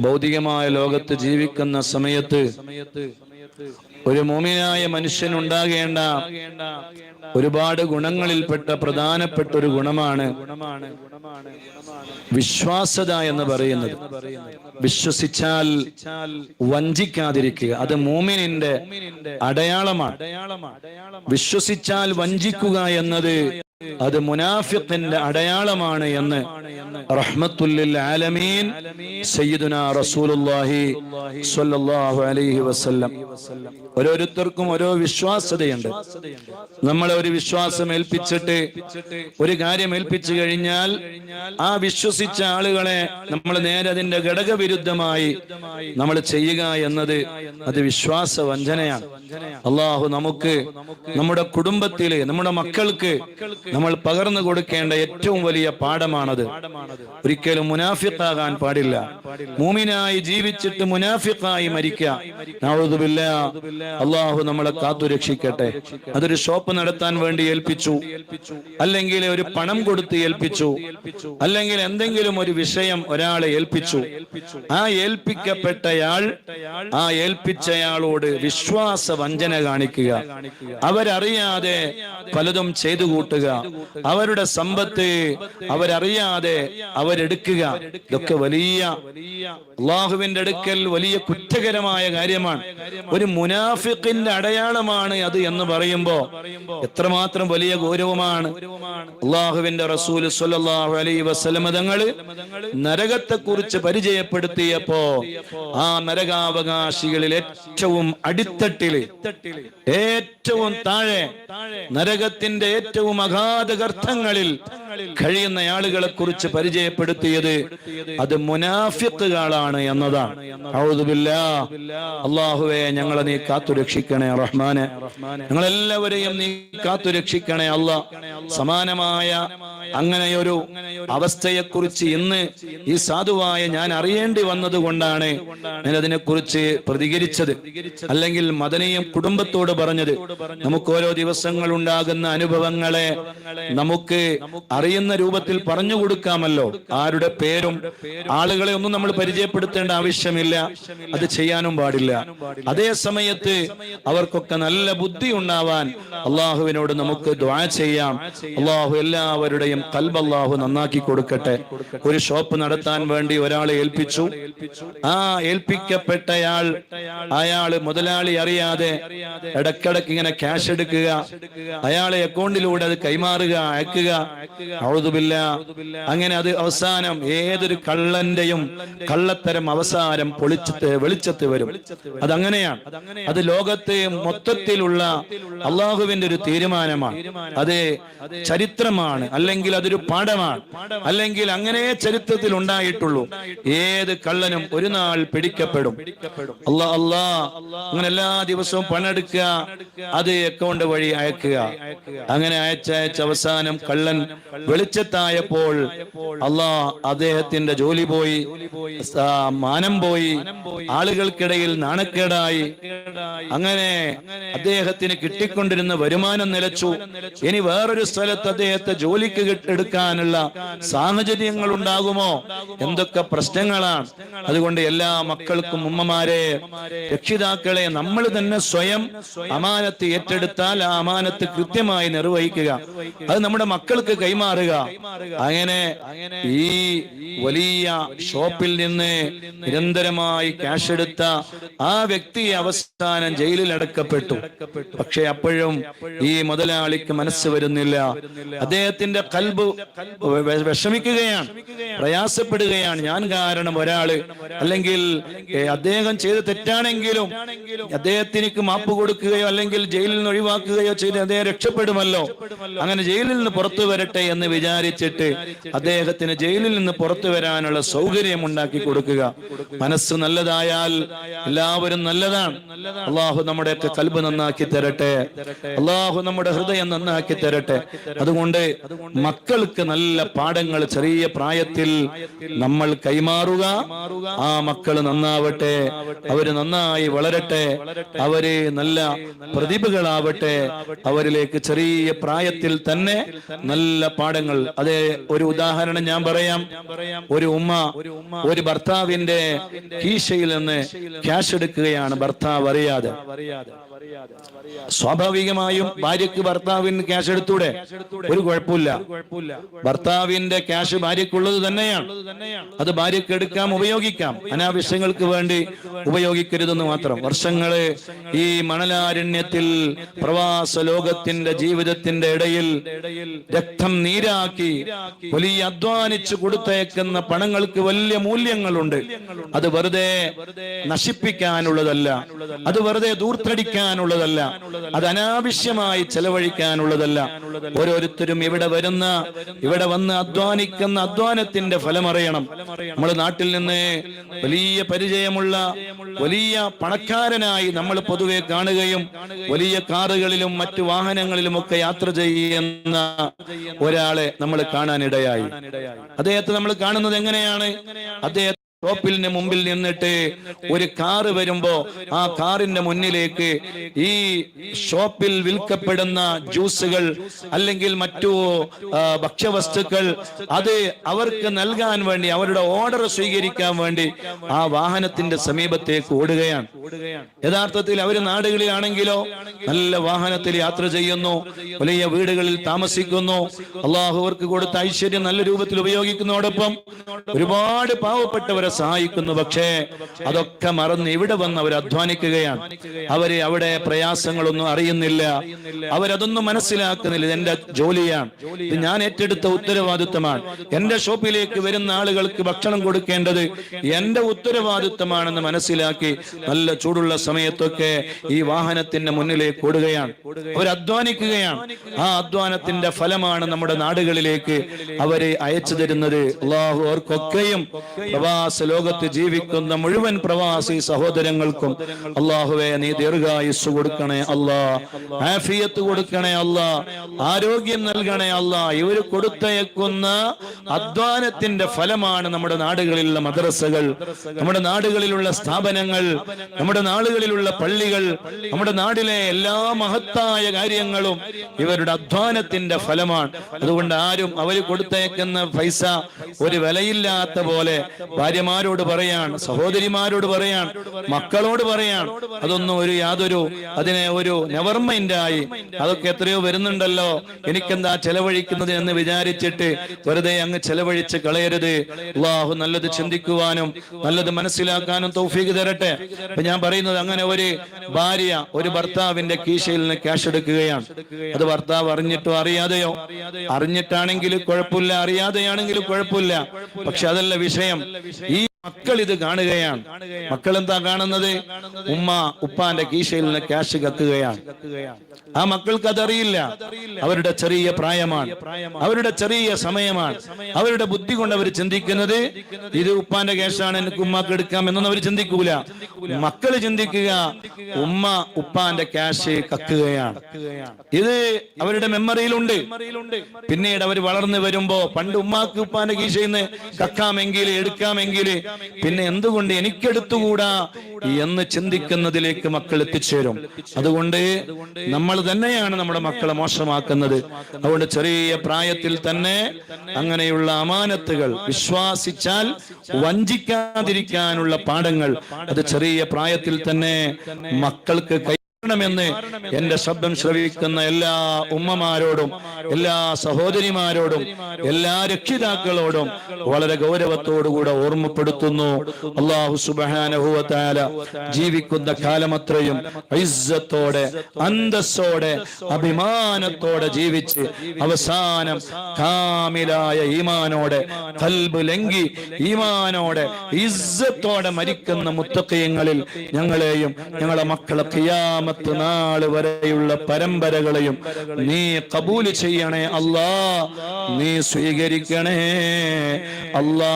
ഭൗതികമായ ലോകത്ത് ജീവിക്കുന്ന സമയത്ത് ഒരു മോമിനായ മനുഷ്യൻ ഉണ്ടാകേണ്ട ഒരുപാട് ഗുണങ്ങളിൽപ്പെട്ട പ്രധാനപ്പെട്ട ഒരു ഗുണമാണ് വിശ്വാസത എന്ന് പറയുന്നത്. വിശ്വസിച്ചാൽ വഞ്ചിക്കാതിരിക്കുക. അത് മോമിനിന്റെ അടയാളമാണ്. വിശ്വസിച്ചാൽ വഞ്ചിക്കുക എന്നത് അത് മുനാഫിഖിന്റെ അടയാളമാണ് എന്ന് റഹ്മത്തുല്ലിൽ ആലമീൻ സയ്യിദുന റസൂലുള്ളാഹി സ്വല്ലല്ലാഹു അലൈഹി വസല്ലം. ഓരോരുത്തർക്കും ഓരോ വിശ്വാസതയുണ്ട് നമ്മളെ ഒരു വിശ്വാസം ഏൽപ്പിച്ചിട്ട് ഒരു കാര്യം ഏൽപ്പിച്ചു കഴിഞ്ഞാൽ ആ വിശ്വസിച്ച ആളുകളെ നമ്മൾ നേരെ അതിന്റെ ഘടകവിരുദ്ധമായി നമ്മൾ ചെയ്യുക എന്നത് അത് വിശ്വാസ വഞ്ചനയാണ് അള്ളാഹു നമുക്ക് നമ്മുടെ കുടുംബത്തിൽ നമ്മുടെ മക്കൾക്ക് നമ്മൾ പകർന്നു കൊടുക്കേണ്ട ഏറ്റവും വലിയ പാഠമാണത്. ഒരിക്കലും മുനാഫിക്കാകാൻ പാടില്ല. മൂമിനായി ജീവിച്ചിട്ട് മുനാഫിക്കായി മരിക്കുക. നൗദുബില്ല അള്ളാഹു നമ്മളെ കാത്തു രക്ഷിക്കട്ടെ. അതൊരു ഷോപ്പ് നടത്താൻ വേണ്ടി ഏൽപ്പിച്ചു. അല്ലെങ്കിൽ ഒരു പണം കൊടുത്ത് ഏൽപ്പിച്ചു. അല്ലെങ്കിൽ എന്തെങ്കിലും ഒരു വിഷയം ഒരാളെ ഏൽപ്പിച്ചു. ആ ഏൽപ്പിക്കപ്പെട്ടയാൾ ആ ഏൽപ്പിച്ചയാളോട് വിശ്വാസ വഞ്ചന കാണിക്കുക. അവരറിയാതെ പലതും ചെയ്തു കൂട്ടുക. അവരുടെ സമ്പത്ത് അവരറിയാതെ അവരെടുക്കുക. ഇതൊക്കെ വലിയ അള്ളാഹുവിന്റെ അടുക്കൽ വലിയ കുറ്റകരമായ കാര്യമാണ്. ഒരു മുനാഫിഖിന്റെ അടയാളമാണ് അത് എന്ന് പറയുമ്പോ എത്രമാത്രം വലിയ ഗൗരവമാണ്. അള്ളാഹുവിന്റെ റസൂൽ സ്വല്ലല്ലാഹു അലൈഹി വസല്ലമ തങ്ങൾ നരകത്തെ കുറിച്ച് പരിചയപ്പെടുത്തിയപ്പോ ആ നരകാവകാശികളിൽ ഏറ്റവും അടിത്തട്ടിൽ ഏറ്റവും താഴെ നരകത്തിന്റെ ഏറ്റവും അഗാധ ഗർത്തങ്ങളിൽ കഴിയുന്ന ആളുകളെ കുറിച്ച് പരിചയപ്പെടുത്തിയത് അത് മുനാഫിത്തുകളാണ് എന്നതാണ്. അള്ളാഹുവെ ഞങ്ങളെ നീ കാത്തുരക്ഷിക്കണേ റഹ്മാനെ. ഞങ്ങളെല്ലാവരെയും നീ കാത്തുരക്ഷിക്കണേ അല്ല സമാനമായ അങ്ങനെയൊരു അവസ്ഥയെക്കുറിച്ച് ഇന്ന് ഈ സാധുവായ ഞാൻ അറിയേണ്ടി വന്നത് കൊണ്ടാണ് ഞാൻ അതിനെക്കുറിച്ച് പ്രതികരിച്ചത്. അല്ലെങ്കിൽ മദനയും കുടുംബത്തോട് പറഞ്ഞത്. നമുക്ക് ഓരോ ദിവസങ്ങൾ ഉണ്ടാകുന്ന അനുഭവങ്ങളെ നമുക്ക് അറിയുന്ന രൂപത്തിൽ പറഞ്ഞു കൊടുക്കാമല്ലോ. ആരുടെ പേരും ആളുകളെ ഒന്നും നമ്മൾ പരിചയപ്പെടുത്തേണ്ട ആവശ്യമില്ല. അത് ചെയ്യാനും പാടില്ല. അതേ സമയത്ത് അവർക്കൊക്കെ നല്ല ബുദ്ധി ഉണ്ടാവാൻ അള്ളാഹുവിനോട് നമുക്ക് ദ്വാ ചെയ്യാം. അള്ളാഹു എല്ലാവരുടെയും കൽബ് കൽബല്ലാഹു നന്നാക്കി കൊടുക്കട്ടെ. ഒരു ഷോപ്പ് നടത്താൻ വേണ്ടി ഒരാളെ ഏൽപ്പിച്ചു. ആ ഏൽപ്പിക്കപ്പെട്ടയാൾ അയാൾ മുതലാളി അറിയാതെ ഇടക്കിടക്ക് ഇങ്ങനെ ക്യാഷ് എടുക്കുക അയാളെ അക്കൗണ്ടിലൂടെ അത് കൈമാറുക അയക്കുക. അഴുതുമില്ല അങ്ങനെ അത് അവസാനം ഏതൊരു കള്ളന്റെയും കള്ളത്തരം അവസാനം പൊളിച്ചത്ത് വെളിച്ചത്ത് വരും. അതങ്ങനെയാണ്. അത് ലോകത്തെ മൊത്തത്തിലുള്ള അള്ളാഹുവിന്റെ ഒരു തീരുമാനമാണ്. അത് ചരിത്രമാണ്. അല്ലെങ്കിൽ അതൊരു പാഠമാണ്. അല്ലെങ്കിൽ അങ്ങനെ ചരിത്രത്തിൽ ഉണ്ടായിട്ടുള്ളൂ. ഏത് കള്ളനും ഒരു നാൾ പിടിക്കപ്പെടും. അല്ലാ അല്ലാ. അങ്ങനെ എല്ലാ ദിവസവും പണെടുക്കുക അത് അക്കൗണ്ട് വഴി അയക്കുക. അങ്ങനെ അയച്ച അയച്ച അവസാനം കള്ളൻ വെളിച്ചത്തായപ്പോൾ അല്ലാ അദ്ദേഹത്തിന്റെ ജോലി പോയി. മാനം പോയി. ആളുകൾക്കിടയിൽ നാണക്കേടായി. അങ്ങനെ അദ്ദേഹത്തിന് കിട്ടിക്കൊണ്ടിരുന്ന വരുമാനം നിലച്ചു. ഇനി വേറൊരു സ്ഥലത്ത് അദ്ദേഹത്തെ ജോലിക്ക് എടുക്കാനുള്ള സാഹചര്യങ്ങൾ ഉണ്ടാകുമോ എന്തൊക്കെ പ്രശ്നങ്ങളാണ്? അതുകൊണ്ട് എല്ലാ മക്കൾക്കും ഉമ്മമാരെ രക്ഷിതാക്കളെ നമ്മൾ തന്നെ സ്വയം അമാനത്ത് ഏറ്റെടുത്താൽ ആ അമാനത്ത് കൃത്യമായി നിർവഹിക്കുക. അത് നമ്മുടെ മക്കൾക്ക് കൈമാറുക. അങ്ങനെ ഈ വലിയ ഷോപ്പിൽ നിന്ന് നിരന്തരമായി ക്യാഷ് എടുത്ത ആ വ്യക്തി അവസാനം ജയിലിൽ അടക്കപ്പെട്ടു. പക്ഷെ അപ്പോഴും ഈ മുതലാളിക്ക് മനസ്സ് വരുന്നില്ല. അദ്ദേഹത്തിന്റെ കൽബ് വിഷമിക്കുകയാണ്. പ്രയാസപ്പെടുകയാണ്. ഞാൻ കാരണം ഒരാൾ. അല്ലെങ്കിൽ അദ്ദേഹം ചെയ്ത തെറ്റാണെങ്കിലും അദ്ദേഹത്തിന് മാപ്പ് കൊടുക്കുകയോ അല്ലെങ്കിൽ ജയിലിൽ നിന്ന് ഒഴിവാക്കുകയോ ചെയ്ത് അദ്ദേഹം രക്ഷപ്പെടുമല്ലോ. അങ്ങനെ ജയിലിൽ നിന്ന് പുറത്തു വരട്ടെ എന്ന് വിചാരിച്ചിട്ട് അദ്ദേഹത്തിന് ജയിലിൽ നിന്ന് പുറത്തു വരാനുള്ള സൗകര്യം ഉണ്ടാക്കി കൊടുക്കുക. മനസ്സ് നല്ലതായാൽ എല്ലാവരും നല്ലതാണ്. അള്ളാഹു നമ്മുടെയൊക്കെ കൽബ് നന്നാക്കി തരട്ടെ. അള്ളാഹു നമ്മുടെ ഹൃദയം നന്നാക്കി തരട്ടെ. അതുകൊണ്ട് മക്കൾക്ക് നല്ല പാഠങ്ങൾ ചെറിയ പ്രായത്തിൽ നമ്മൾ കൈമാറുക. ആ മക്കൾ നന്നാവട്ടെ അവർ നന്നായി വളരട്ടെ അവർ നല്ല പ്രതിഭകളാവട്ടെ അവരിലേക്ക് ചെറിയ പ്രായത്തിൽ തന്നെ നല്ല പാഠങ്ങൾ. അതെ ഒരു ഉദാഹരണം ഞാൻ പറയാം. ഒരു ഉമ്മ ഒരു ഭർത്താവിന്റെ കീശയിൽ നിന്ന് ക്യാഷ് എടുക്കുകയാണ് ഭർത്താവ് അറിയാതെ. സ്വാഭാവികമായും ഭാര്യക്ക് ഭർത്താവിന് ക്യാഷ് എടുത്തൂടെ? ഒരു കുഴപ്പമില്ല. ഭർത്താവിന്റെ ക്യാഷ് ഭാര്യക്കുള്ളത് തന്നെയാണ്. അത് ഭാര്യക്ക് എടുക്കാം ഉപയോഗിക്കാം. അനാവശ്യങ്ങൾക്ക് വേണ്ടി ഉപയോഗിക്കരുതെന്ന് മാത്രം. വർഷങ്ങളെ ഈ മണലാരണ്യത്തിൽ പ്രവാസ ലോകത്തിന്റെ ജീവിതത്തിന്റെ ഇടയിൽ രക്തം നീരാക്കി വലിയ അധ്വാനിച്ചു കൊടുത്തയക്കുന്ന പണങ്ങൾക്ക് വലിയ മൂല്യങ്ങളുണ്ട്. അത് വെറുതെ നശിപ്പിക്കാനുള്ളതല്ല. അത് വെറുതെ ദൂർത്തടിക്കാനുള്ളതല്ല. അത് അനാവശ്യമായി ചെലവഴിക്കാനുള്ളതല്ല. ഓരോരുത്തരും ഇവിടെ വരുന്ന ഇവിടെ വന്ന് അധ്വാനിക്കുന്ന അധ്വാനത്തിന്റെ അറിയണം നമ്മുടെ നാട്ടിൽ നിന്ന് വലിയ പരിചയമുള്ള വലിയ പണക്കാരനായി നമ്മൾ പൊതുവെ കാണുകയും വലിയ കാറുകളിലും മറ്റു വാഹനങ്ങളിലും ഒക്കെ യാത്ര ചെയ്യുന്ന ഒരാളെ നമ്മൾ കാണാനിടയായി. അദ്ദേഹത്തെ നമ്മൾ കാണുന്നത് എങ്ങനെയാണ്? അദ്ദേഹം ഷോപ്പിലിന് മുമ്പിൽ നിന്നിട്ട് ഒരു കാറ് വരുമ്പോ ആ കാറിന്റെ മുന്നിലേക്ക് ഈ ഷോപ്പിൽ വിൽക്കപ്പെടുന്ന ജ്യൂസുകൾ അല്ലെങ്കിൽ മറ്റു ഭക്ഷ്യവസ്തുക്കൾ അത് അവർക്ക് നൽകാൻ വേണ്ടി അവരുടെ ഓർഡർ സ്വീകരിക്കാൻ വേണ്ടി ആ വാഹനത്തിന്റെ സമീപത്തേക്ക് ഓടുകയാണ്. യഥാർത്ഥത്തിൽ അവർ നാടുകളിലാണെങ്കിലോ നല്ല വാഹനത്തിൽ യാത്ര ചെയ്യുന്നു വലിയ വീടുകളിൽ താമസിക്കുന്നു അള്ളാഹുവർക്ക് കൊടുത്ത ഐശ്വര്യം നല്ല രൂപത്തിൽ ഉപയോഗിക്കുന്നതോടൊപ്പം ഒരുപാട് പാവപ്പെട്ടവരെ സഹായിക്കുന്നു. പക്ഷേ അതൊക്കെ മറന്ന് ഇവിടെ വന്ന് അവർ അധ്വാനിക്കുകയാണ്. അവർ അവിടെ പ്രയാസങ്ങളൊന്നും അറിയുന്നില്ല. അവരതൊന്നും മനസ്സിലാക്കുന്നില്ല. ഇത് എന്റെ ജോലിയാണ്. ഇത് ഞാൻ ഏറ്റെടുത്ത ഉത്തരവാദിത്തമാണ് എന്റെ ഷോപ്പിലേക്ക് വരുന്ന ആളുകൾക്ക് ഭക്ഷണം കൊടുക്കേണ്ടത് എന്റെ ഉത്തരവാദിത്തമാണെന്ന് മനസ്സിലാക്കി നല്ല ചൂടുള്ള സമയത്തൊക്കെ ഈ വാഹനത്തിന്റെ മുന്നിലേക്ക് ഓടുകയാണ്. അവർ അധ്വാനിക്കുകയാണ്. ആ അധ്വാനത്തിന്റെ ഫലമാണ് നമ്മുടെ നാടുകളിലേക്ക് അവരെ അയച്ചു തരുന്നത്. അള്ളാഹു അവർക്കൊക്കെയും പ്രവാസ ലോകത്ത് ജീവിക്കുന്ന മുഴുവൻ പ്രവാസി സഹോദരങ്ങൾക്കും അള്ളാഹുവെ നീ ദീർഘായുസ് കൊടുക്കണേ അല്ലാ. ആഫിയത്ത് കൊടുക്കണേ അല്ലാ. ആരോഗ്യം നൽകണേ അല്ലാ. ഇവർ കൊടുത്തയക്കുന്ന അധ്വാനത്തിന്റെ ഫലമാണ് നമ്മുടെ നാടുകളിലുള്ള മദ്രസകൾ നമ്മുടെ നാടുകളിലുള്ള സ്ഥാപനങ്ങൾ നമ്മുടെ നാടുകളിലുള്ള പള്ളികൾ നമ്മുടെ നാടിലെ എല്ലാ മഹത്തായ കാര്യങ്ങളും ഇവരുടെ അധ്വാനത്തിന്റെ ഫലമാണ്. അതുകൊണ്ട് ആരും അവർ കൊടുത്തയക്കുന്ന പൈസ ഒരു വിലയില്ലാത്ത പോലെ ഭാര്യമാരോട് പറയാണ് സഹോദരിമാരോട് പറയാണ് മക്കളോട് പറയാണ്. അതൊന്നും ഒരു യാതൊരു അതിനെ ഒരു നെവർ മൈൻഡായി അതൊക്കെ എത്രയോ വരുന്നുണ്ടല്ലോ. എനിക്കെന്താ ചെലവഴിക്കുന്നത് എന്ന് വിചാരിച്ചിട്ട് വെറുതെ അങ്ങ് ചെലവഴിച്ച് കളയരുത്. അള്ളാഹു നല്ലത് ചിന്തിക്കുവാനും നല്ലത് മനസ്സിലാക്കാനും തൗഫീഖ് തരട്ടെ. അപ്പൊ ഞാൻ പറയുന്നത് അങ്ങനെ ഒരു ഭാര്യ ഒരു ഭർത്താവിന്റെ കീശയിൽ നിന്ന് ക്യാഷ് എടുക്കുകയാണ്. അത് ഭർത്താവ് അറിഞ്ഞിട്ടോ അറിയാതെയോ? അറിഞ്ഞിട്ടാണെങ്കിലും കുഴപ്പമില്ല അറിയാതെയാണെങ്കിലും കുഴപ്പമില്ല. പക്ഷെ അതല്ല വിഷയം. ഈ മക്കൾ ഇത് കാണുകയാണ്. മക്കൾ എന്താ കാണുന്നത്? ഉമ്മ ഉപ്പാന്റെ കീശയിൽ നിന്ന് ക്യാഷ് കക്കുകയാണ് ആ മക്കൾക്ക് അതറിയില്ല. അവരുടെ ചെറിയ പ്രായമാണ്. അവരുടെ ചെറിയ സമയമാണ്. അവരുടെ ബുദ്ധി കൊണ്ട് അവർ ചിന്തിക്കുന്നത് ഇത് ഉപ്പാന്റെ ക്യാഷാണ് എനിക്ക് ഉമ്മാക്ക് എടുക്കാം എന്നൊന്നും അവർ ചിന്തിക്കൂല. മക്കൾ ചിന്തിക്കുക ഉമ്മ ഉപ്പാന്റെ ക്യാഷ് കക്കുകയാണ് ഇത് അവരുടെ മെമ്മറിയിലുണ്ട്. പിന്നീട് അവർ വളർന്നു വരുമ്പോ പണ്ട് ഉമ്മാക്ക് ഉപ്പാന്റെ കീശയിൽ നിന്ന് കക്കാമെങ്കിൽ എടുക്കാമെങ്കിൽ പിന്നെ എന്തുകൊണ്ട് എനിക്കെടുത്തുകൂടാ എന്ന് ചിന്തിക്കുന്നതിലേക്ക് മക്കൾ എത്തിച്ചേരും. അതുകൊണ്ട് നമ്മൾ തന്നെയാണ് നമ്മുടെ മക്കളെ മോശമാക്കുന്നത്. അതുകൊണ്ട് ചെറിയ പ്രായത്തിൽ തന്നെ അങ്ങനെയുള്ള അമാനത്തുകൾ വിശ്വാസിച്ചാൽ വഞ്ചിക്കാതിരിക്കാനുള്ള പാഠങ്ങൾ. അത് ചെറിയ പ്രായത്തിൽ തന്നെ മക്കൾക്ക് ണമെന്ന് എന്റെ ശബ്ദം ശ്രവിക്കുന്ന എല്ലാ ഉമ്മമാരോടും എല്ലാ സഹോദരിമാരോടും എല്ലാ രക്ഷിതാക്കളോടും വളരെ ഗൗരവത്തോടുകൂടെ ഓർമ്മപ്പെടുത്തുന്നു. അള്ളാഹു സുബാനഹുവത്താല ജീവിക്കുന്ന കാലമത്രയും ഐസത്തോടെ അന്തസ്സോടെ അഭിമാനത്തോടെ ജീവിച്ച് അവസാനം കാമിലായ ഈമാനോടെ കൽബ് ലങ്കി ഈമാനോടെ ഇസ്സത്തോടെ മരിക്കുന്ന മുത്തക്കയങ്ങളിൽ ഞങ്ങളെയും ഞങ്ങളുടെ മക്കളെ ഖിയാമത്ത് നാൾ വരെയുള്ള പരമ്പരകളെയും നീ കബൂൽ ചെയ്യണേ അല്ലാ. നീ സ്വീകരിക്കണേ അല്ലാ.